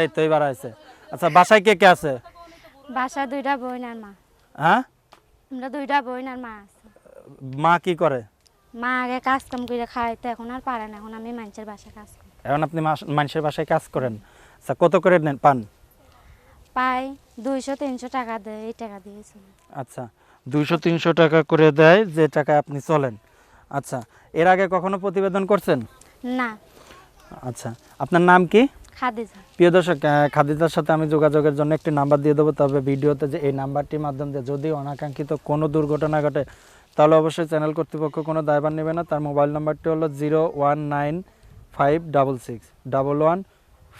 এই তো এবার আছে আচ্ছা বাসায় কে কে আছে? বাসা দুইটা বোন আর মা। হ্যাঁ? আমরা দুইটা বোন আর মা আছে। মা কি করে? মা আগে কাজ কাম করে খাইতো এখন আর পারে না এখন আমি মানুষের বাসায় কাজ করি। এখন আপনি মানুষের বাসায় কাজ করেন। আচ্ছা কত করে নেন পান? পাই দুইশো তিনশো টাকা দেয় এই টাকা দিয়েছি আচ্ছা দুইশো তিনশো টাকা করে দেয় যে টাকায় আপনি চলেন। আচ্ছা এর আগে কখনো প্রতিবেদন করছেন? না। আচ্ছা আপনার নাম কি? প্রিয় দর্শক খাদিজার সাথে আমি যোগাযোগের জন্য একটি নাম্বার দিয়ে দেবো তবে ভিডিওতে যে এই নাম্বারটির মাধ্যম দিয়ে যদি অনাকাঙ্ক্ষিত কোনো দুর্ঘটনা ঘটে তাহলে অবশ্যই চ্যানেল কর্তৃপক্ষ কোনো দায়ভার নেবে না। তার মোবাইল নাম্বারটি হলো zero one nine five double six double one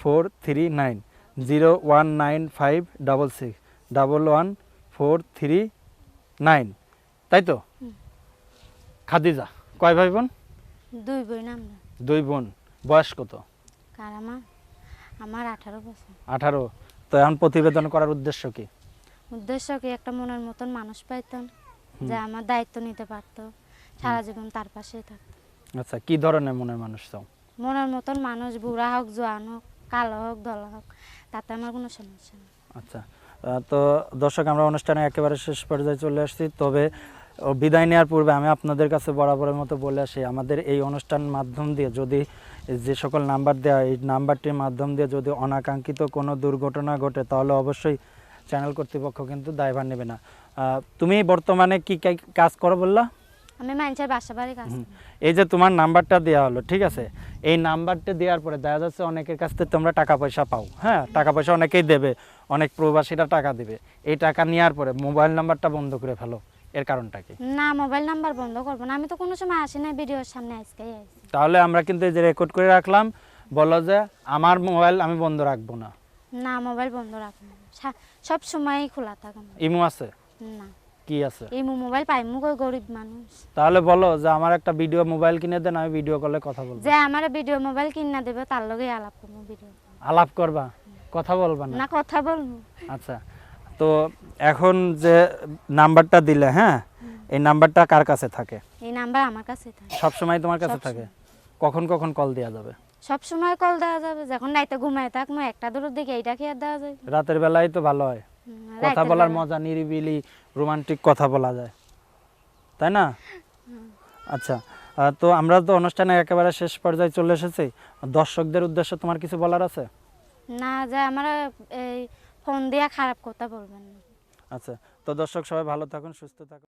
four three nine zero one nine five double six double one four three nine. তাই তো? খাদিজা কয় ভাই বোন? দুই বোন দুই বোন। বয়স কত? কার আমার আমার আঠারো বছর। আঠারো। তো এখন প্রতিবেদন করার উদ্দেশ্য কি? উদ্দেশ্য কি একটা মনের মতন মানুষ পাইতাম যে আমার দায়িত্ব নিতে পারতো সারা জীবন তার পাশে থাকতো। আচ্ছা কি ধরনের মনের মানুষ চাও? মনের মতন মানুষ বুড়া হোক জোয়ান হোক কালো হোক দলা হোক তাতে আমার কোনো সমস্যা নেই। আচ্ছা তো দর্শক আমরা অনুষ্ঠানে একেবারে শেষ পর্যায়ে চলে আসছি তবে বিদায় নেওয়ার পূর্বে আমি আপনাদের কাছে বরাবরের মতো বলে আসি আমাদের এই অনুষ্ঠান মাধ্যম দিয়ে যদি যে সকল নাম্বার দেওয়া এই নাম্বারটির মাধ্যম দিয়ে যদি অনাকাঙ্ক্ষিত কোনো দুর্ঘটনা ঘটে তাহলে অবশ্যই চ্যানেল কর্তৃপক্ষ কিন্তু দায়ভার নেবে না। তুমি বর্তমানে কি কা- কাজ করো বললা? আমি মানুষের বাসা বাড়ি কাজ হুম। এই যে তোমার নাম্বারটা দেওয়া হলো ঠিক আছে? এই নাম্বারটা দেওয়ার পরে দেখা যাচ্ছে অনেকের কাছ থেকে তোমরা টাকা পয়সা পাও হ্যাঁ? টাকা পয়সা অনেকেই দেবে অনেক প্রবাসীরা টাকা দেবে। এই টাকা নেওয়ার পরে মোবাইল নাম্বারটা বন্ধ করে ফেলো। এর কারণটা কি? না মোবাইল নাম্বার বন্ধ করব না। আমি তো কোনো সময় আসি না ভিডিওর সামনে আজকেই আসি। তাহলে আমরা কিন্তু এই যে রেকর্ড করে রাখলাম বলো যে আমার মোবাইল আমি বন্ধ রাখব না। না মোবাইল বন্ধ রাখব সব সময়ই খোলা থাকে। ইমো আছে? না। কি আছে? এই মো- মোবাইল পাই মুখ গরিব মানুষ। তাহলে বলো যে আমার একটা ভিডিও মোবাইল কিনে দেন আমি ভিডিও কলে কথা বলব। যে আমার ভিডিও মোবাইল কিনা দেবে তার লগে আলাপ করব ভিডিও আলাপ করবা? কথা বলবা না? না কথা বলব। আচ্ছা। তো এখন যে নাম্বারটা দিলে হ্যাঁ? এই নাম্বারটা কার কাছে থাকে? এই নাম্বার আমার কাছে থাকে। সব সময় তোমার কাছে থাকে? কখন কখন কল দেওয়া যাবে? সব সময় কল দেওয়া যাবে। যখন রাইতে ঘুমায় থাকব একটা দূরের দিকে এইটা আর দেওয়া যায়? রাতের বেলায় তো ভালো হয়। কথা বলার মজা নিরিবিলি রোমান্টিক কথা বলা যায়। তাই না? আচ্ছা তো আমরা তো অনুষ্ঠানে একেবারে শেষ পর্যায়ে চলে এসেছি। দর্শকদের উদ্দেশ্যে তোমার কিছু বলার আছে? না যে আমরা এই ফোন দিয়ে খারাপ কথা বলবেন না। আচ্ছা তো দর্শক সবাই ভালো থাকুন সুস্থ থাকুন।